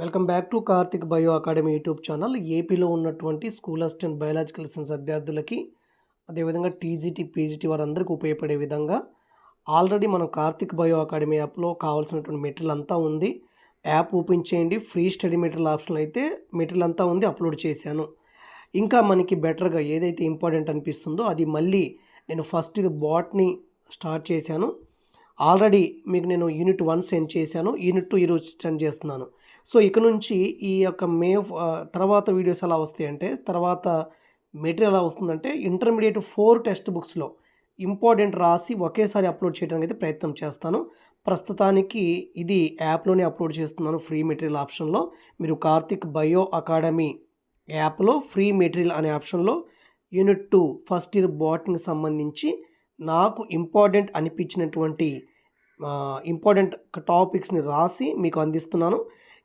Welcome back to Karthik bio academy YouTube channel. ఏపీలో ఉన్నటువంటి school assistant biological science అభ్యర్థులకి అదేవిధంగా టీజీటీ పీజీటీ వారందరికీ ఉపయోగపడే విధంగా ఆల్రెడీ మనం కార్తిక్ బయో అకాడమీ యాప్లో కావాల్సినటువంటి మెటీరియల్ అంతా ఉంది. యాప్ ఓపెన్ చేయండి. ఫ్రీ స్టడీ మెటీరియల్ ఆప్షన్ అయితే మెటీరియల్ అంతా ఉంది అప్లోడ్ చేశాను. ఇంకా మనకి బెటర్గా ఏదైతే ఇంపార్టెంట్ అనిపిస్తుందో అది మళ్ళీ నేను ఫస్ట్ బాట్ని స్టార్ట్ చేశాను. ఆల్రెడీ మీకు నేను యూనిట్ వన్ సెండ్ చేశాను యూనిట్ టూ ఈరోజు సెండ్ చేస్తున్నాను. సో ఇక నుంచి ఈ యొక్క మే తర్వాత వీడియోస్ ఎలా వస్తాయంటే తర్వాత మెటీరియల్ ఎలా వస్తుందంటే ఇంటర్మీడియట్ ఫోర్ టెక్స్ట్ బుక్స్లో ఇంపార్టెంట్ రాసి ఒకేసారి అప్లోడ్ చేయడానికి అయితే ప్రయత్నం చేస్తాను. ప్రస్తుతానికి ఇది యాప్లోనే అప్లోడ్ చేస్తున్నాను ఫ్రీ మెటీరియల్ ఆప్షన్లో. మీరు కార్తిక్ బయో అకాడమీ యాప్లో ఫ్రీ మెటీరియల్ అనే ఆప్షన్లో యూనిట్ టూ ఫస్ట్ ఇయర్ బాటింగ్కి సంబంధించి నాకు ఇంపార్టెంట్ అనిపించినటువంటి ఇంపార్టెంట్ టాపిక్స్ని రాసి మీకు అందిస్తున్నాను.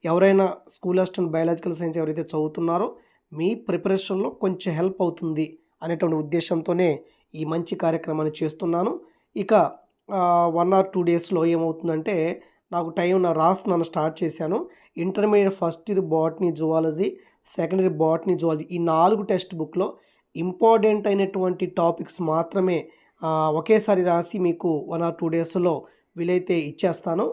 ఎవరైనా స్కూల్ అసిస్టెంట్ బయాలజికల్ సైన్స్ ఎవరైతే చదువుతున్నారో మీ ప్రిపరేషన్లో కొంచెం హెల్ప్ అవుతుంది అనేటువంటి ఉద్దేశంతోనే ఈ మంచి కార్యక్రమాన్ని చేస్తున్నాను. ఇక వన్ ఆర్ టూ డేస్లో ఏమవుతుందంటే నాకు టైం నా రాస్తున్నాను స్టార్ట్ చేశాను. Intermediate first year botany zoology second year botany zoology ఈ నాలుగు టెక్స్ట్ బుక్లో ఇంపార్టెంట్ అయినటువంటి టాపిక్స్ మాత్రమే ఒకేసారి రాసి మీకు వన్ ఆర్ టూ డేస్లో వీలైతే ఇచ్చేస్తాను.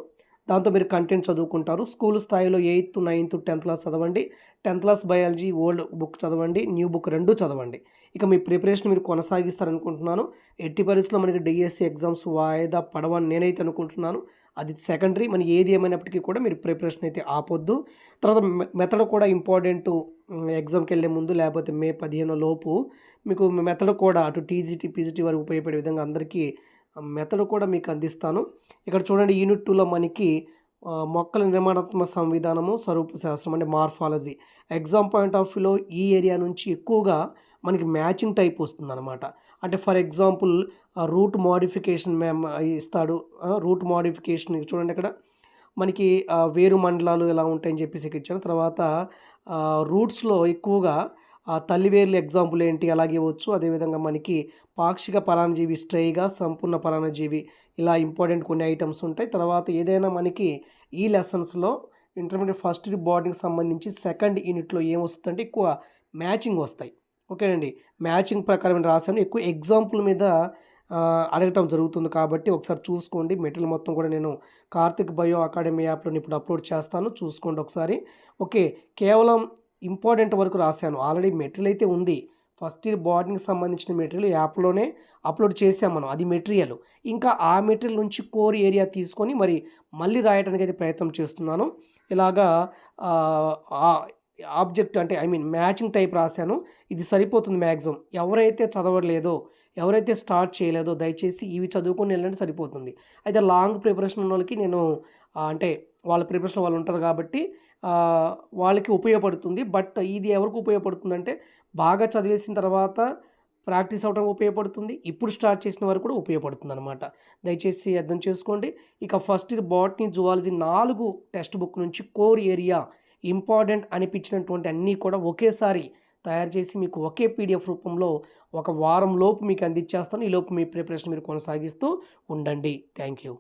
దాంతో మీరు కంటెంట్ చదువుకుంటారు. స్కూల్ స్థాయిలో ఎయిత్ నైన్త్ టెన్త్ క్లాస్ చదవండి. Tenth class biology old book చదవండి. న్యూ బుక్ రెండు చదవండి. ఇక మీ ప్రిపరేషన్ మీరు కొనసాగిస్తారనుకుంటున్నాను. ఎట్టి పరిస్థితుల్లో మనకి డిఎస్సి ఎగ్జామ్స్ వాయిదా పడవని నేనైతే అనుకుంటున్నాను. అది సెకండరీ మనం ఏది ఏమైనప్పటికీ కూడా మీరు ప్రిపరేషన్ అయితే ఆపొద్దు. తర్వాత మెథడ్ కూడా ఇంపార్టెంట్ ఎగ్జామ్కి వెళ్ళే ముందు లేకపోతే మే పదిహేను లోపు మీకు మెథడ్ కూడా అటు టీజీటీ పీజీటీ వరకు ఉపయోగపడే విధంగా అందరికీ మెథడ్ కూడా మీకు అందిస్తాను. ఇక్కడ చూడండి యూనిట్ టూలో మనకి మొక్కల నిర్మాణాత్మక సంవిధానము స్వరూప శాస్త్రం అంటే మార్ఫాలజీ. ఎగ్జామ్ పాయింట్ ఆఫ్ వ్యూలో ఈ ఏరియా నుంచి ఎక్కువగా మనకి మ్యాచింగ్ టైప్ వస్తుందన్నమాట. అంటే ఫర్ ఎగ్జాంపుల్ రూట్ మోడిఫికేషన్ మేము ఇస్తాడు. రూట్ మోడిఫికేషన్ చూడండి అక్కడ. మనకి వేరు మండలాలు ఎలా ఉంటాయని చెప్పేసి ఇచ్చాను తర్వాత రూట్స్లో ఎక్కువగా ఆ తల్లివేర్లు ఎగ్జాంపుల్ ఏంటి? అలాగే ఇవ్వచ్చు అదేవిధంగా మనకి పాక్షిక పరాణజీవి స్ట్రైగా సంపూర్ణ పరాణజీవి ఇలా ఇంపార్టెంట్ కొన్ని ఐటమ్స్ ఉంటాయి. తర్వాత ఏదైనా మనకి ఈ లెసన్స్లో ఇంటర్మీడియట్ ఫస్ట్ బోర్డింగ్కి సంబంధించి సెకండ్ యూనిట్లో ఏం వస్తుందంటే ఎక్కువ మ్యాచింగ్ వస్తాయి. ఓకేనండి. మ్యాచింగ్ ప్రకారం రాశాను. ఎక్కువ ఎగ్జాంపుల్ మీద అడగటం జరుగుతుంది కాబట్టి ఒకసారి చూసుకోండి. మెటీరియల్ మొత్తం కూడా నేను కార్తిక్ బయో అకాడమీ యాప్లో ఇప్పుడు అప్లోడ్ చేస్తాను. చూసుకోండి ఒకసారి. ఓకే. కేవలం ఇంపార్టెంట్ వరకు రాశాను. ఆల్రెడీ మెటీరియల్ అయితే ఉంది. ఫస్ట్ ఇయర్ బాడీకి సంబంధించిన మెటీరియల్ యాప్లోనే అప్లోడ్ చేసాం మనం. అది మెటీరియల్. ఇంకా ఆ మెటీరియల్ నుంచి కోర్ ఏరియా తీసుకొని మరి మళ్ళీ రాయడానికి అయితే ప్రయత్నం చేస్తున్నాను. ఇలాగా ఆబ్జెక్ట్ అంటే ఐ మీన్ మ్యాచింగ్ టైప్ రాశాను. ఇది సరిపోతుంది మ్యాక్సిమం. ఎవరైతే చదవలేదో ఎవరైతే స్టార్ట్ చేయలేదో దయచేసి ఇవి చదువుకొని వెళ్ళండి సరిపోతుంది. అయితే లాంగ్ ప్రిపరేషన్ ఉన్న వాళ్ళకి నేను అంటే వాళ్ళ ప్రిపరేషన్ వాళ్ళు ఉంటారు కాబట్టి వాళ్ళకి ఉపయోగపడుతుంది. బట్ ఇది ఎవరికి ఉపయోగపడుతుందంటే బాగా చదివేసిన తర్వాత ప్రాక్టీస్ అవడం ఉపయోగపడుతుంది. ఇప్పుడు స్టార్ట్ చేసిన వారు కూడా ఉపయోగపడుతుంది అనమాట దయచేసి అర్థం చేసుకోండి. ఇక ఫస్ట్ ఇయర్ బాటనీ జువాలజీ నాలుగు టెక్స్ట్ బుక్ నుంచి కోర్ ఏరియా ఇంపార్టెంట్ అనిపించినటువంటి అన్నీ కూడా ఒకేసారి తయారు చేసి మీకు ఒకే పీడిఎఫ్ రూపంలో ఒక వారం లోపు మీకు అందించేస్తాను. ఈ లోపు మీ ప్రిపరేషన్ మీరు కొనసాగిస్తూ ఉండండి. Thank you